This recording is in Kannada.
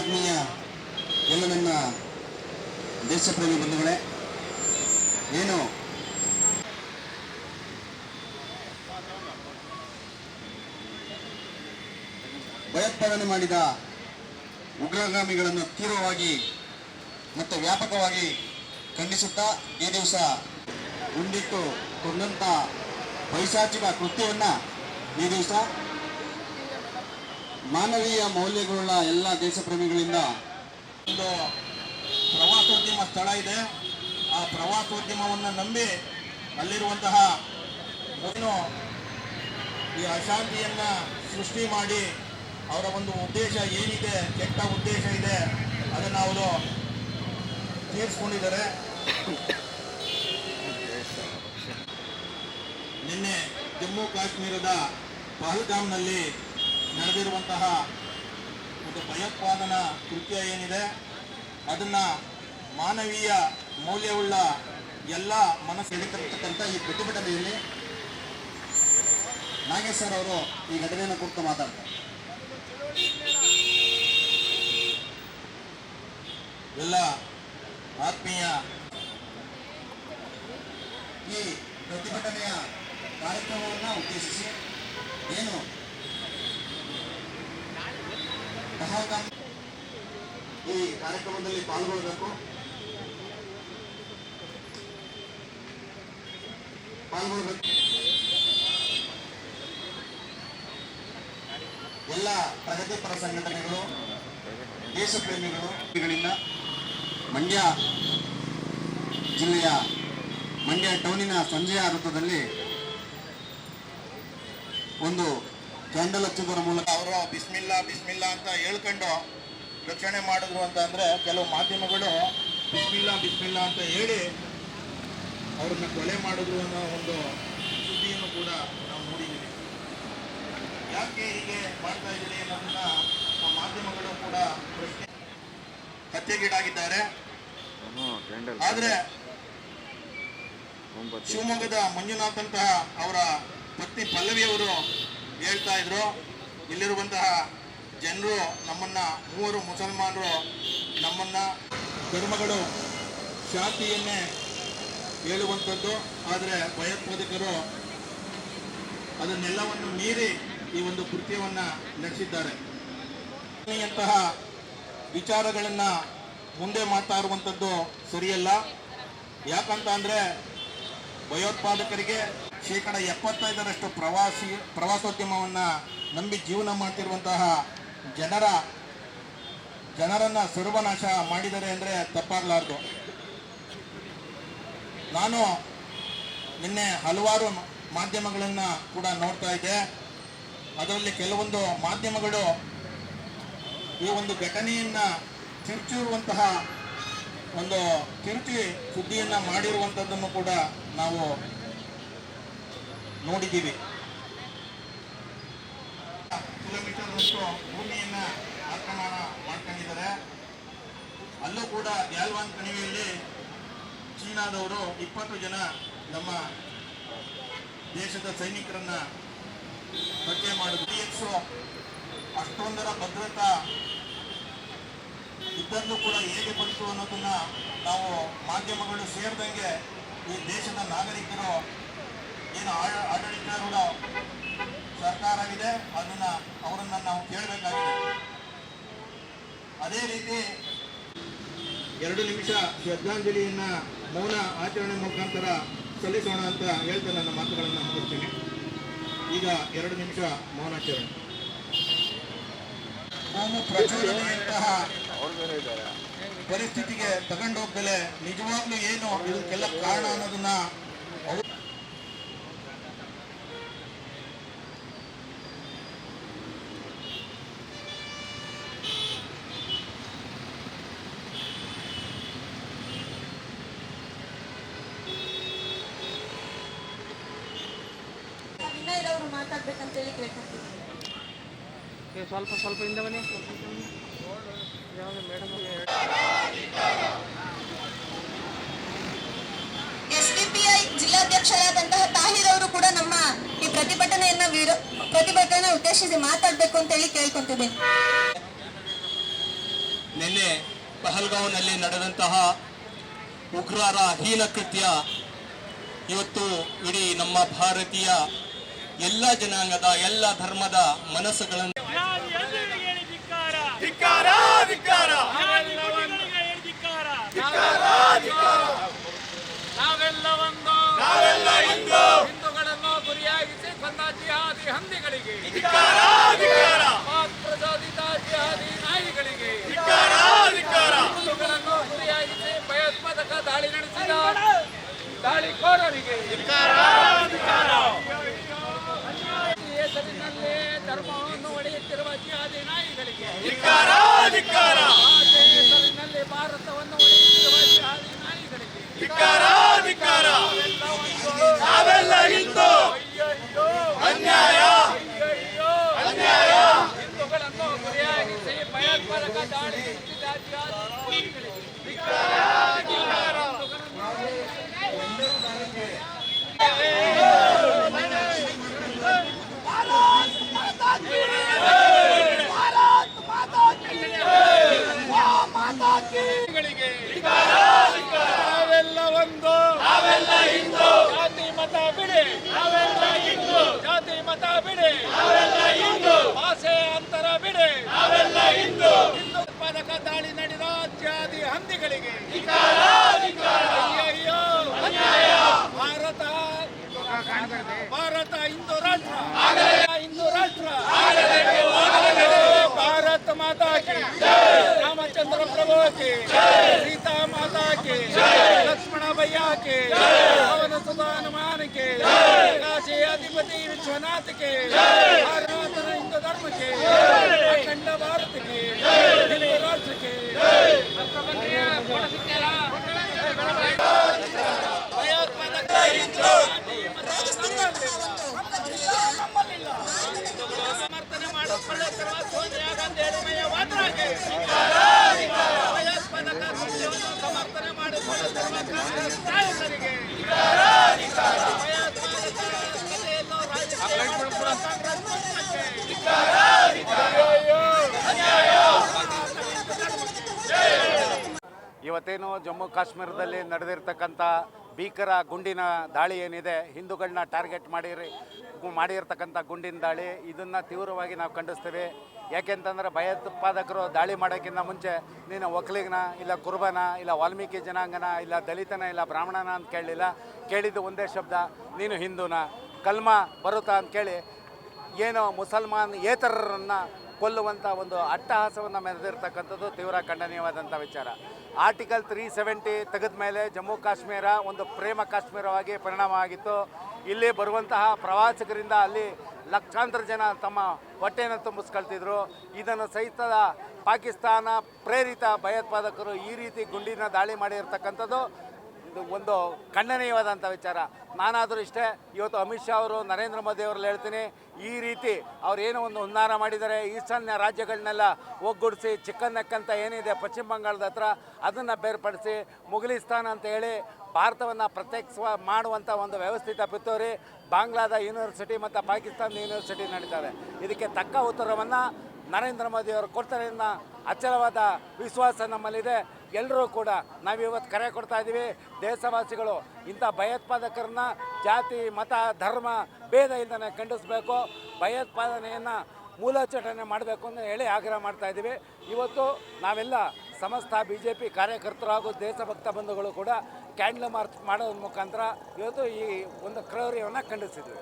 ಆತ್ಮೀಯ ಎಲ್ಲ ನನ್ನ ದೇಶಪ್ರೇಮಿ ಬಂಧುಗಳೇ, ಏನು ಭಯೋತ್ಪಾದನೆ ಮಾಡಿದ ಉಗ್ರಗಾಮಿಗಳನ್ನು ತೀವ್ರವಾಗಿ ಮತ್ತು ವ್ಯಾಪಕವಾಗಿ ಖಂಡಿಸುತ್ತಾ ಈ ದಿವಸ ಉಂಡಿಟ್ಟು ಕೊಂದಂಥ ಪೈಶಾಚಿಕ ಕೃತ್ಯವನ್ನು ಈ ದಿವಸ ಮಾನವೀಯ ಮೌಲ್ಯಗಳುಳ್ಳ ಎಲ್ಲ ದೇಶಪ್ರೇಮಿಗಳಿಂದ ಒಂದು ಪ್ರವಾಸೋದ್ಯಮ ಸ್ಥಳ ಇದೆ. ಆ ಪ್ರವಾಸೋದ್ಯಮವನ್ನು ನಂಬಿ ಅಲ್ಲಿರುವಂತಹ ಏನು ಈ ಅಶಾಂತಿಯನ್ನು ಸೃಷ್ಟಿ ಮಾಡಿ ಅವರ ಒಂದು ಉದ್ದೇಶ ಏನಿದೆ, ಕೆಟ್ಟ ಉದ್ದೇಶ ಇದೆ ಅದನ್ನು ಅವರು ತೀರಿಸ್ಕೊಂಡಿದ್ದಾರೆ. ನಿನ್ನೆ ಜಮ್ಮು ಕಾಶ್ಮೀರದ ಪಹಲ್ಗಾಮ್ನಲ್ಲಿ ನಡೆದಿರುವಂತಹ ಒಂದು ಭಯೋತ್ಪಾದನಾ ಕೃತ್ಯ ಏನಿದೆ, ಅದನ್ನ ಮಾನವೀಯ ಮೌಲ್ಯವುಳ್ಳ ಎಲ್ಲ ಮನಸ್ಸು ಹೇಳಿರ್ತಕ್ಕಂಥ ಈ ಪ್ರತಿಭಟನೆಯಲ್ಲಿ ನಾಗೇಶ್ ಸರ್ ಅವರು ಈ ಘಟನೆಯನ್ನು ಕುರಿತು ಮಾತಾಡ್ತಾರೆ. ಎಲ್ಲ ಆತ್ಮೀಯ ಈ ಪ್ರತಿಭಟನೆಯ ಕಾರ್ಯಕ್ರಮವನ್ನು ಉದ್ದೇಶಿಸಿ ಏನು ಈ ಕಾರ್ಯಕ್ರಮದಲ್ಲಿ ಪಾಲ್ಗೊಳ್ಳಬೇಕು. ಪಾಲ್ಗೊಳ್ಬೇಕು ಎಲ್ಲ ಪ್ರಗತಿಪರ ಸಂಘಟನೆಗಳು, ದೇಶಪ್ರೇಮಿಗಳು ಗಳಿಂದ ಮಂಡ್ಯ ಜಿಲ್ಲೆಯ ಮಂಡ್ಯ ಟೌನಿನ ಸಂಜೆಯ ವೃತ್ತದಲ್ಲಿ ಒಂದು ಕ್ಯಾಂಡಲ್ ಹಚ್ಚೋದ್ರ ಮೂಲಕ ಅವರು ಬಿಸ್ಮಿಲ್ಲ ಬಿಸ್ಮಿಲ್ಲಾ ಅಂತ ಹೇಳ್ಕೊಂಡು ರಕ್ಷಣೆ ಮಾಡಿದ್ರು ಅಂತ ಅಂದ್ರೆ ಕೆಲವು ಮಾಧ್ಯಮಗಳು ಬಿಸ್ಮಿಲ್ಲಾ ಬಿಸ್ಮಿಲ್ಲಾ ಅಂತ ಹೇಳಿ ಅವ್ರನ್ನ ಕೊಲೆ ಮಾಡಿದ್ರು ಅನ್ನೋ ಒಂದು ಸುದ್ದಿಯನ್ನು ಕೂಡ ನಾವು ನೋಡಿದ್ದೀವಿ. ಯಾಕೆ ಹೀಗೆ ಮಾಡ್ತಾ ಇದ್ದೀರಿ ಅನ್ನೋದನ್ನ ಮಾಧ್ಯಮಗಳು ಕೂಡ ಪ್ರಶ್ನೆ ಹತ್ಯೆಗೀಡಾಗಿದ್ದಾರೆ ಆದ್ರೆ ಶಿವಮೊಗ್ಗದ ಮಂಜುನಾಥ್ ಅಂತಹ ಅವರ ಪತ್ನಿ ಪಲ್ಲವಿಯವರು ಹೇಳ್ತಾ ಇದ್ರು. ಇಲ್ಲಿರುವಂತಹ ಜನರು ನಮ್ಮನ್ನ, ಮೂವರು ಮುಸಲ್ಮಾನರು ನಮ್ಮನ್ನ ಧರ್ಮಗಳು ಶಾಂತಿಯನ್ನೇ ಹೇಳುವಂಥದ್ದು. ಆದರೆ ಭಯೋತ್ಪಾದಕರು ಅದನ್ನೆಲ್ಲವನ್ನು ಮೀರಿ ಈ ಒಂದು ಕೃತ್ಯವನ್ನು ನಡೆಸಿದ್ದಾರೆ. ಅಂತಹ ವಿಚಾರಗಳನ್ನು ಮುಂದೆ ಮಾತಾಡುವಂಥದ್ದು ಸರಿಯಲ್ಲ. ಯಾಕಂತ ಅಂದರೆ ಭಯೋತ್ಪಾದಕರಿಗೆ ಶೇಕಡ ಎಪ್ಪತ್ತೈದರಷ್ಟು ಪ್ರವಾಸಿ ಪ್ರವಾಸೋದ್ಯಮವನ್ನು ನಂಬಿ ಜೀವನ ಮಾಡ್ತಿರುವಂತಹ ಜನರ, ಜನರನ್ನ ಸರ್ವನಾಶ ಮಾಡಿದ್ದಾರೆ ಅಂದರೆ ತಪ್ಪಾಗಲಾರ್ದು. ನಾನು ನಿನ್ನೆ ಹಲವಾರು ಮಾಧ್ಯಮಗಳನ್ನು ಕೂಡ ನೋಡ್ತಾ ಇದ್ದೆ. ಅದರಲ್ಲಿ ಕೆಲವೊಂದು ಮಾಧ್ಯಮಗಳು ಈ ಒಂದು ಘಟನೆಯನ್ನು ತಿರುಚಿರುವಂತಹ ಒಂದು ತಿರುಚಿ ಸುದ್ದಿಯನ್ನು ಮಾಡಿರುವಂಥದ್ದನ್ನು ಕೂಡ ನಾವು ನೋಡಿದ್ದೀವಿ. ಕಿಲೋಮೀಟರ್ನಷ್ಟು ಭೂಮಿಯನ್ನ ಆಕ್ರಮಣ ಮಾಡ್ಕೊಂಡಿದ್ದಾರೆ. ಅಲ್ಲೂ ಕೂಡ ಗ್ಯಾಲ್ವಾನ್ ಕಣಿವೆಯಲ್ಲಿ ಚೀನಾದವರು ಇಪ್ಪತ್ತು ಜನ ನಮ್ಮ ದೇಶದ ಸೈನಿಕರನ್ನ ಹತ್ಯೆ ಮಾಡಿದ್ರು. ಅಷ್ಟೊಂದರ ಭದ್ರತಾ ಇದ್ದಲ್ಲೂ ಕೂಡ ಹೇಗೆ ಬಂತು ಅನ್ನೋದನ್ನ ನಾವು ಮಾಧ್ಯಮಗಳು ಸೇರಿದಂಗೆ ಈ ದೇಶದ ನಾಗರಿಕರು ಏನು ಆಡಳಿತ ಆಡಳಿತಾರೂಢ ಸರ್ಕಾರವಿದೆ, ಅದನ್ನ ಅವರನ್ನ ನಾವು ಕೇಳಬೇಕಾಗಿದೆ. ಅದೇ ರೀತಿ ಎರಡು ನಿಮಿಷ ಶ್ರದ್ಧಾಂಜಲಿಯನ್ನ ಮೌನ ಆಚರಣೆ ಮುಖಾಂತರ ಸಲ್ಲಿಸೋಣ ಅಂತ ಹೇಳ್ತಾ ನನ್ನ ಮಾತುಗಳನ್ನು ಮುಗಿಸ್ತೀನಿ. ಈಗ ಎರಡು ನಿಮಿಷ ಮೌನಾಚರಣೆ ಪ್ರಚೋದನೆಯಂತಹ ಪರಿಸ್ಥಿತಿಗೆ ತಗೊಂಡೋಗ್ದಲೆ ನಿಜವಾಗ್ಲೂ ಏನು, ಇದಕ್ಕೆಲ್ಲ ಕಾರಣ ಅನ್ನೋದನ್ನ ಅವ್ರು ಕೇಳ್ಕೊಂತೀನಿ ಸ್ವಲ್ಪ ಸ್ವಲ್ಪ ಹಿಂದೆ ಬನ್ನಿ. ಸ್ವಲ್ಪ ಹಿಂದೆ ಬನ್ನಿ ಯಾವಾಗ ಮೇಡಮ್ ಎಸ್ಡಿಪಿಐ ಜಿಲ್ಲಾಧ್ಯಕ್ಷರಾದಂತಹ ತಾಹಿರ್ ಅವರು ಕೂಡ ನಮ್ಮ ಈ ಪ್ರತಿಭಟನೆಯನ್ನ ವಿರೋ- ಪ್ರತಿಭಟನೆ ಉದ್ದೇಶಿಸಿ ಮಾತಾಡ್ಬೇಕು ಅಂತೇಳಿ ಕೇಳ್ಕೊಂತಿದ್ದೀನಿ ನಿನ್ನೆ ಪಹಲ್ಗಾಂವ್ನಲ್ಲಿ ನಡೆದಂತಹ ಉಗ್ರರ ಹೀನ ಕೃತ್ಯ. ಇವತ್ತು ಇಡೀ ನಮ್ಮ ಭಾರತೀಯ ಎಲ್ಲ ಜನಾಂಗದ ಎಲ್ಲ ಧರ್ಮದ ಮನಸ್ಸುಗಳನ್ನು ನಾವೆಲ್ಲ ಒಂದು. ನಾವೆಲ್ಲ ಹಿಂದೂ ಹಿಂದೂಗಳನ್ನು ಗುರಿಯಾಗಿಸಿ ಬಂದ ಜಿಹಾದಿ ಹಂದಿಗಳಿಗೆ ಪಾಕ್ ಪ್ರಚೋದಿತ ಜಿಹಾದಿ ನಾಯಿಗಳಿಗೆ ಹಿಂದೂಗಳನ್ನು ಗುರಿಯಾಗಿಸಿ ಭಯೋತ್ಪಾದಕ ದಾಳಿ ನಡೆಸಿದ ದಾಳಿಕೋರರಿಗೆ ಈ ಹೆಸರಿನಲ್ಲಿ ಧರ್ಮವನ್ನು ಒಡೆಯುತ್ತಿರುವ ಜಿಹಾದಿ ಭಾರತವನ್ನು ಒಡೆಯುತ್ತಿರುವ ಜಿಹಾದಿ ನಾಯಿಗಳಿಗೆ ನಾವೆಲ್ಲ ಹಿಂದೂ. ಅನ್ಯಾಯ. ಅನ್ಯಾಯ. ಹಿಂದೂಗಳನ್ನು ಗುರಿಯಾಗಿಸಿ ಭಯೋತ್ಪಾದಕ ದಾಳಿ ನಡೆಸಿದ ಜಿಹಾದಿ ನಾಯಿಗಳಿಗೆ ನಾವೆಲ್ಲ ಒಂದು ನಾವೆಲ್ಲ ಹಿಂದೂ ಜಾತಿ ಮತ ಬಿಡಿ ನಾವೆಲ್ಲ ಹಿಂದೂ ಜಾತಿ ಮತ ಬಿಡಿ ಹಿಂದೂ. ಭಾಷೆ ಅಂತರ ಬಿಡಿ. ಹಿಂದೂ. ಹಿಂದೂ ಉತ್ಪಾದಕ ದಾಳಿ ನಡೆದ ಜಾತಿ ಹಂದಿಗಳಿಗೆ. ಭಾರತ ಭಾರತ ಹಿಂದೂ ರಾಷ್ಟ್ರ. ಹಿಂದೂ ರಾಷ್ಟ್ರ. ಭಾರತ ಮಾತಾ ಕಿ ರಾಮಚಂದ್ರ ಪ್ರಭು ಕಿ ಸೀತಾ ಮಾತಾ ಕಿ ಲಕ್ಷ್ಮಣ ಭಯ್ಯ ಕೆ ಪವನ ಭಗವತಿ ವಿಶ್ವನಾಥಕ್ಕೆ ಆರಾಧನ ಹಿಂದೂ ಧರ್ಮಕ್ಕೆ ಅಖಂಡ ಭಾರತಕ್ಕೆ ರಾಷ್ಟ್ರಕ್ಕೆ. ಭಯೋತ್ಪಾದಕ ಇವತ್ತೇನು ಜಮ್ಮು ಕಾಶ್ಮೀರದಲ್ಲಿ ನಡೆದಿರ್ತಕ್ಕಂಥ ಭೀಕರ ಗುಂಡಿನ ದಾಳಿ ಏನಿದೆ ಹಿಂದೂಗಳನ್ನ ಟಾರ್ಗೆಟ್ ಮಾಡಿರಿ, ಮಾಡಿರ್ತಕ್ಕಂಥ ಗುಂಡಿನ ದಾಳಿ, ಇದನ್ನು ತೀವ್ರವಾಗಿ ನಾವು ಖಂಡಿಸ್ತೇವೆ. ಯಾಕೆಂತಂದ್ರೆ ಭಯೋತ್ಪಾದಕರು ದಾಳಿ ಮಾಡೋಕ್ಕಿಂತ ಮುಂಚೆ ನೀನು ಒಕ್ಕಲಿಗನ ಇಲ್ಲ ಕುರುಬನ ಇಲ್ಲ ವಾಲ್ಮೀಕಿ ಜನಾಂಗನ ಇಲ್ಲ ದಲಿತನ ಇಲ್ಲ ಬ್ರಾಹ್ಮಣನ ಅಂತ ಕೇಳಲಿಲ್ಲ. ಕೇಳಿದ್ದು ಒಂದೇ ಶಬ್ದ, ನೀನು ಹಿಂದೂನ. ಕಲ್ಮ ಬರುತ್ತಾ ಅಂತ ಕೇಳಿ ಏನು ಮುಸಲ್ಮಾನ್ ಏತರರನ್ನು ಕೊಲ್ಲುವಂಥ ಒಂದು ಅಟ್ಟಹಾಸವನ್ನು ಮೆರೆದಿರ್ತಕ್ಕಂಥದ್ದು ತೀವ್ರ ಖಂಡನೀಯವಾದಂಥ ವಿಚಾರ. ಆರ್ಟಿಕಲ್ ತ್ರೀ ಸೆವೆಂಟಿ ತೆಗೆದ ಮೇಲೆ ಜಮ್ಮು ಕಾಶ್ಮೀರ ಒಂದು ಪ್ರೇಮ ಕಾಶ್ಮೀರವಾಗಿ ಪರಿಣಾಮ ಆಗಿತ್ತು. ಇಲ್ಲಿ ಬರುವಂತಹ ಪ್ರವಾಸಿಗರಿಂದ ಅಲ್ಲಿ ಲಕ್ಷಾಂತರ ಜನ ತಮ್ಮ ಹೊಟ್ಟೆಯನ್ನು ತುಂಬಿಸ್ಕೊಳ್ತಿದ್ರು. ಇದನ್ನು ಸಹಿತ ಪಾಕಿಸ್ತಾನ ಪ್ರೇರಿತ ಭಯೋತ್ಪಾದಕರು ಈ ರೀತಿ ಗುಂಡಿನ ದಾಳಿ ಮಾಡಿರ್ತಕ್ಕಂಥದ್ದು. ಒಂದು ಖಂಡನೀಯವಾದಂಥ ವಿಚಾರ. ನಾನಾದರೂ ಇಷ್ಟೇ, ಇವತ್ತು ಅಮಿತ್ ಶಾ ಅವರು, ನರೇಂದ್ರ ಮೋದಿ ಅವರಲ್ಲಿ ಹೇಳ್ತೀನಿ, ಈ ರೀತಿ ಅವ್ರು ಏನೋ ಒಂದು ಉನ್ನಾರ ಮಾಡಿದ್ದಾರೆ, ಈಶಾನ್ಯ ರಾಜ್ಯಗಳನ್ನೆಲ್ಲ ಒಗ್ಗೂಡಿಸಿ, ಚಿಕ್ಕನ್ ನೆಕ್ ಅಂತ ಏನಿದೆ, ಪಶ್ಚಿಮ ಬಂಗಾಳದ ಹತ್ರ ಅದನ್ನು ಬೇರ್ಪಡಿಸಿ ಮುಘಲಿಸ್ತಾನ್ ಅಂತ ಹೇಳಿ ಭಾರತವನ್ನು ಪ್ರತ್ಯೇಕಿಸುವ ಮಾಡುವಂಥ ಒಂದು ವ್ಯವಸ್ಥಿತ ಪಿತ್ತೋರಿ ಬಾಂಗ್ಲಾದ ಯೂನಿವರ್ಸಿಟಿ ಮತ್ತು ಪಾಕಿಸ್ತಾನದ ಯೂನಿವರ್ಸಿಟಿ ನಡೀತಾರೆ ಇದಕ್ಕೆ ತಕ್ಕ ಉತ್ತರವನ್ನು ನರೇಂದ್ರ ಮೋದಿ ಅವರು ಕೊಡ್ತಾರೆ ಅನ್ನೋ ಅಚಲವಾದ ವಿಶ್ವಾಸ ನಮ್ಮಲ್ಲಿದೆ. ಎಲ್ಲರೂ ಕೂಡ ನಾವಿವತ್ತು ಕರೆ ಕೊಡ್ತಾ ಇದ್ದೀವಿ. ದೇಶವಾಸಿಗಳು, ಇಂಥ ಭಯೋತ್ಪಾದಕರನ್ನ ಜಾತಿ, ಮತ, ಧರ್ಮ, ಭೇದ ಇಲ್ಲದೆ ಖಂಡಿಸಬೇಕು. ಭಯೋತ್ಪಾದನೆಯನ್ನು ಮೂಲಚಟನೆ ಮಾಡಬೇಕು ಅಂತ ಹೇಳಿ ಆಗ್ರಹ ಮಾಡ್ತಾ ಇದ್ದೀವಿ. ಇವತ್ತು ನಾವೆಲ್ಲ ಸಮಸ್ತ ಬಿ ಜೆ ಪಿ ಕಾರ್ಯಕರ್ತರು ಹಾಗೂ ದೇಶಭಕ್ತ ಬಂಧುಗಳು ಕೂಡ ಕ್ಯಾಂಡಲ್ ಮಾರ್ಚ್ ಮಾಡೋದ್ರ ಮುಖಾಂತರ ಇವತ್ತು ಈ ಒಂದು ಕ್ರೌರ್ಯವನ್ನು ಖಂಡಿಸಿದ್ವಿ.